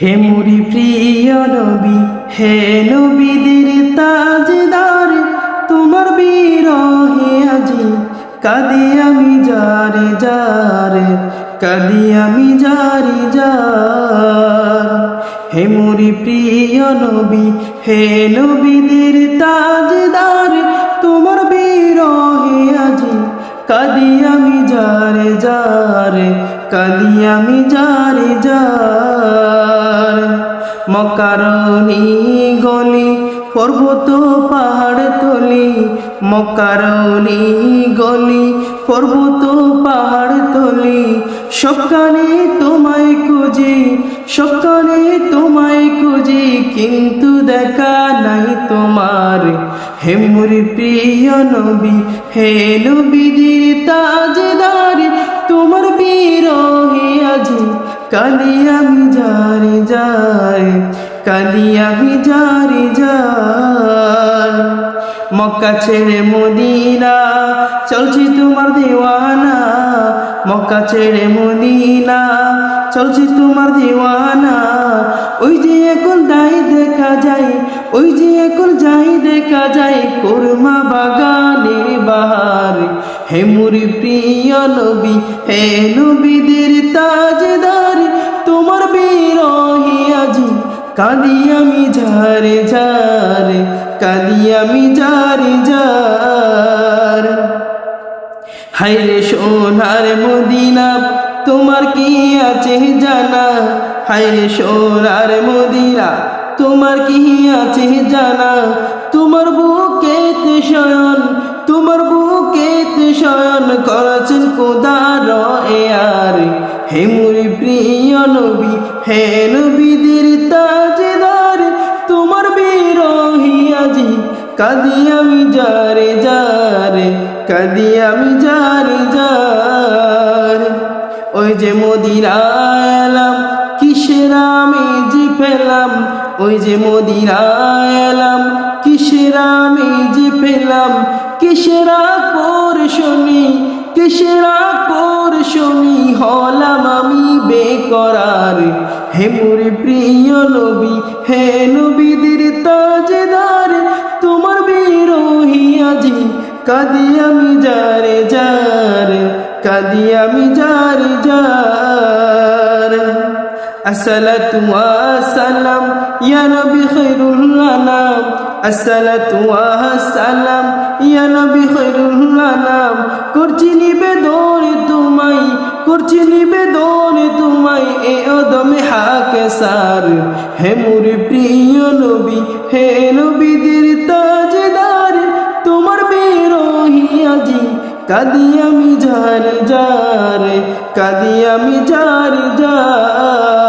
হে মুরি প্রিয় নবী, হে নবীদের তাজদার, তোমার বিরহে আজি কাদি আমি যারে যারে, কাদি আমি যারি যার। হে মুরি প্রিয় নবী, হে নবীদের তাজদার কাদি আমি যারে যারে কাদি আমি যারে যার। মকারণি গলি, পর্বত পাহাড় তলি, মকারণি গলি, পর্বত পাহাড় তলি। সকালে তোমায় খুঁজি, সকালে তোমায় খুঁজি, কিন্তু দেখা নাই তোমার হে মুরি প্রিয় নবী, হে নবীজির তাজদার, তোমার বিরহে আজি কালি আমি যারে যাই কালি আমি যারে যাই মক্কা ছেড়ে মদিনা, চলছি তোমার দিওয়ানা। মক্কা ছেড়ে মদিনা, চলছি তোমার দিওয়ানা। ওই যে এখন দাই দেখা যায়, ওই যে এখন যাই দেখা যায় কোরমা বাগানের বাহার। হে মুরি প্রিয় নবী, হে নবীদের তাজদার, তোমার বিরহি আজি, কাঁদি আমি ঝারে ঝারে কাঁদি আমি ঝারে ঝার হাইরে সোনার মদিনা, তোমার কি আছে জানা? হাইরে সোনার মদিনা, তোমার কি আছে জানা? তোমার বুকেতে শয়ন, তোমার বুকেতে শয়ন করেছেন কোদার এ আর। হে মুরি প্রিয় নবী, হে নবীদের তাজদার, তোমার বিরহি আজি, কাদি আমি যারে যারে, কাদি আমি যারে যার। ওই যে মদিরা কিসের আমি জি পেলাম ওই যে মদিরা এলাম কিসের আমি জি পেলাম? কিসেরা পর শুনি কিসেরা পর শুনি হলাম আমি বেকরার। হে মুরি প্রিয় নবী, হে নবীদের তাজদার, তোমার বিরোহী আজি, কাদি আমি যারে যার, কাদি আমি যারে যার। আসসালাতু ওয়াসালাম, ইয়া নবী খায়রুল আনাম। আসসালাতু ওয়াসালাম, ইয়া নবী খায়রুল আনাম। করছি নিবেদন তোমায়, করছি নিবেদন তোমায়, এ অদমে হাকে সার। হে মুরি প্রিয় নবী, হে নবীদের তাজদার, তোমার বিরোহী আজি। কাদি আমি যার যার, কাদি আমি যার যার।